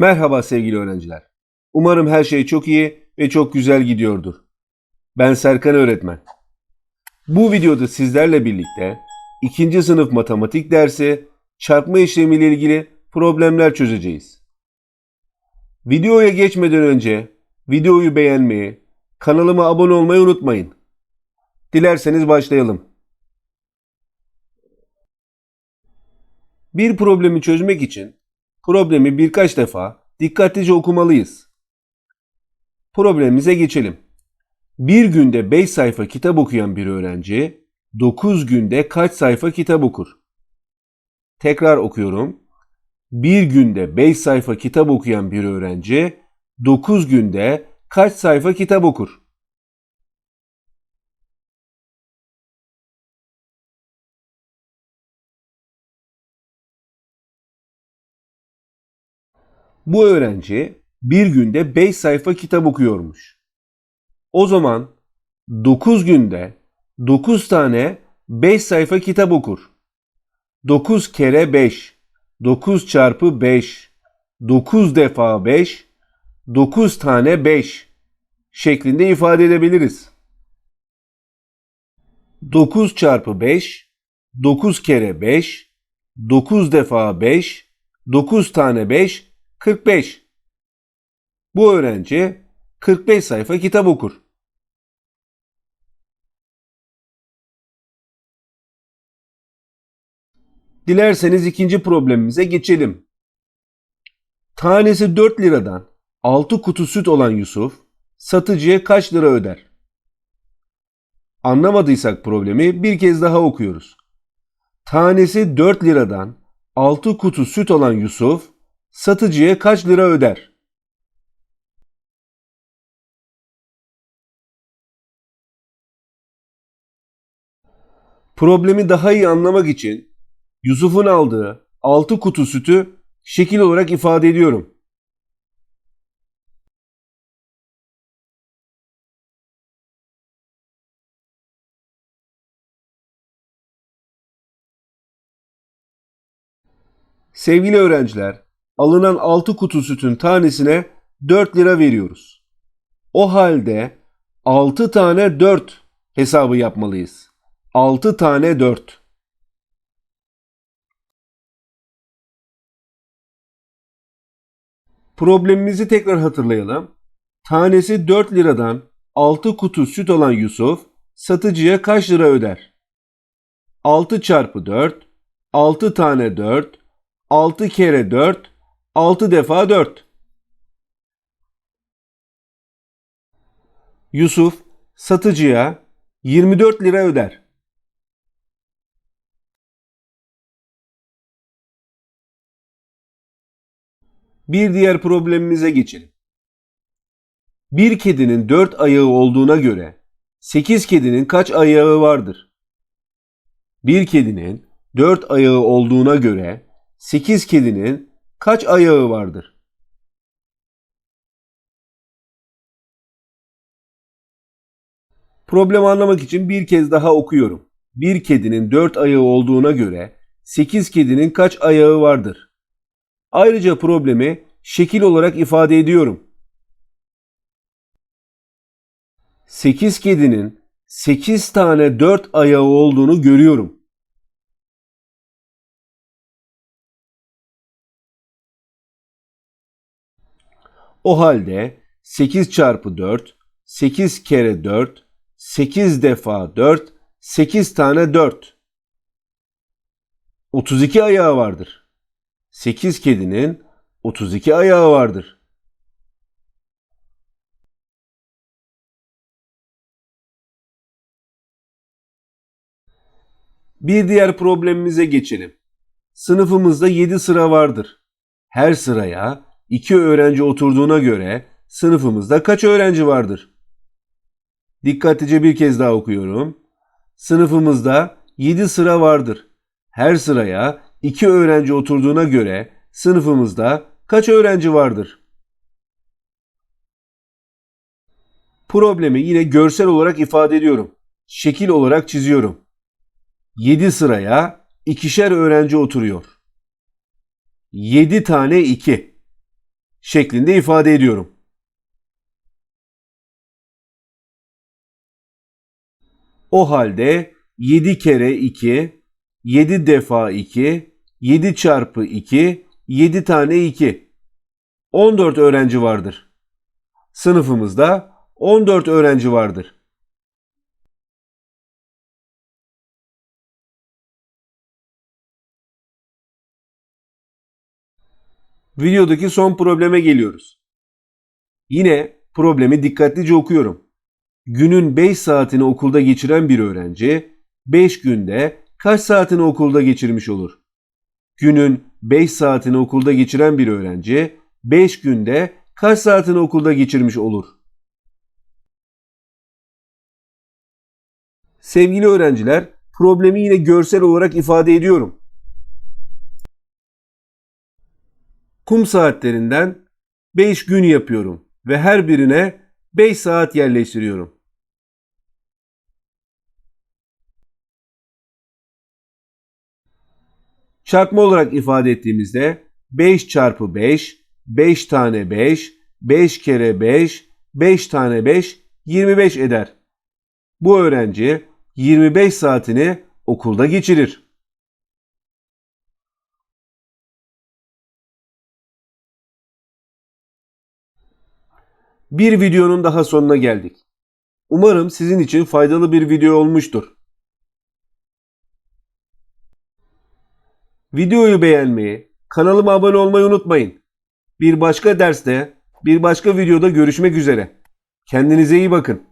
Merhaba sevgili öğrenciler. Umarım her şey çok iyi ve çok güzel gidiyordur. Ben Serkan öğretmen. Bu videoda sizlerle birlikte ikinci sınıf matematik dersi çarpma işlemiyle ilgili problemler çözeceğiz. Videoya geçmeden önce videoyu beğenmeyi, kanalıma abone olmayı unutmayın. Dilerseniz başlayalım. Bir problemi çözmek için problemi birkaç defa dikkatlice okumalıyız. Problemimize geçelim. Bir günde 5 sayfa kitap okuyan bir öğrenci 9 günde kaç sayfa kitap okur? Tekrar okuyorum. Bir günde 5 sayfa kitap okuyan bir öğrenci 9 günde kaç sayfa kitap okur? Bu öğrenci bir günde 5 sayfa kitap okuyormuş. O zaman 9 günde 9 tane 5 sayfa kitap okur. 9 kere 5, 9 çarpı 5, 9 defa 5, 9 tane 5 şeklinde ifade edebiliriz. 9 çarpı 5, 9 kere 5, 9 defa 5, 9 tane 5, 45. Bu öğrenci 45 sayfa kitap okur. Dilerseniz ikinci problemimize geçelim. Tanesi 4 liradan 6 kutu süt olan Yusuf satıcıya kaç lira öder? Anlamadıysak problemi bir kez daha okuyoruz. Tanesi 4 liradan 6 kutu süt olan Yusuf satıcıya kaç lira öder? Problemi daha iyi anlamak için Yusuf'un aldığı 6 kutu sütü şekil olarak ifade ediyorum. Sevgili öğrenciler, alınan 6 kutu sütün tanesine 4 lira veriyoruz. O halde 6 tane 4 hesabı yapmalıyız. 6 tane 4. Problemimizi tekrar hatırlayalım. Tanesi 4 liradan 6 kutu süt olan Yusuf satıcıya kaç lira öder? 6 çarpı 4, 6 tane 4, 6 kere 4, 6 defa 4. Yusuf satıcıya 24 lira öder. Bir diğer problemimize geçelim. Bir kedinin 4 ayağı olduğuna göre 8 kedinin kaç ayağı vardır? Bir kedinin 4 ayağı olduğuna göre 8 kedinin kaç ayağı vardır? Problemi anlamak için bir kez daha okuyorum. Bir kedinin 4 ayağı olduğuna göre 8 kedinin kaç ayağı vardır? Ayrıca problemi şekil olarak ifade ediyorum. 8 kedinin 8 tane 4 ayağı olduğunu görüyorum. O halde 8 çarpı 4, 8 kere 4, 8 defa 4, 8 tane 4. 32 ayağı vardır. 8 kedinin 32 ayağı vardır. Bir diğer problemimize geçelim. Sınıfımızda 7 sıra vardır. Her sıraya 2 öğrenci oturduğuna göre sınıfımızda kaç öğrenci vardır? Dikkatlice bir kez daha okuyorum. Sınıfımızda 7 sıra vardır. Her sıraya 2 öğrenci oturduğuna göre sınıfımızda kaç öğrenci vardır? Problemi yine görsel olarak ifade ediyorum. Şekil olarak çiziyorum. 7 sıraya ikişer öğrenci oturuyor. 7 tane 2. şeklinde ifade ediyorum. O halde 7 kere 2, 7 defa 2, 7 çarpı 2, 7 tane 2. 14 öğrenci vardır. Sınıfımızda 14 öğrenci vardır. Videodaki son probleme geliyoruz. Yine problemi dikkatlice okuyorum. Günün 5 saatini okulda geçiren bir öğrenci 5 günde kaç saatini okulda geçirmiş olur? Günün 5 saatini okulda geçiren bir öğrenci 5 günde kaç saatini okulda geçirmiş olur? Sevgili öğrenciler, problemi yine görsel olarak ifade ediyorum. Kum saatlerinden 5 gün yapıyorum ve her birine 5 saat yerleştiriyorum. Çarpma olarak ifade ettiğimizde 5 çarpı 5, 5 tane 5, 5 kere 5, 5 tane 5, 25 eder. Bu öğrenci 25 saatini okulda geçirir. Bir videonun daha sonuna geldik. Umarım sizin için faydalı bir video olmuştur. Videoyu beğenmeyi, kanalıma abone olmayı unutmayın. Bir başka derste, bir başka videoda görüşmek üzere. Kendinize iyi bakın.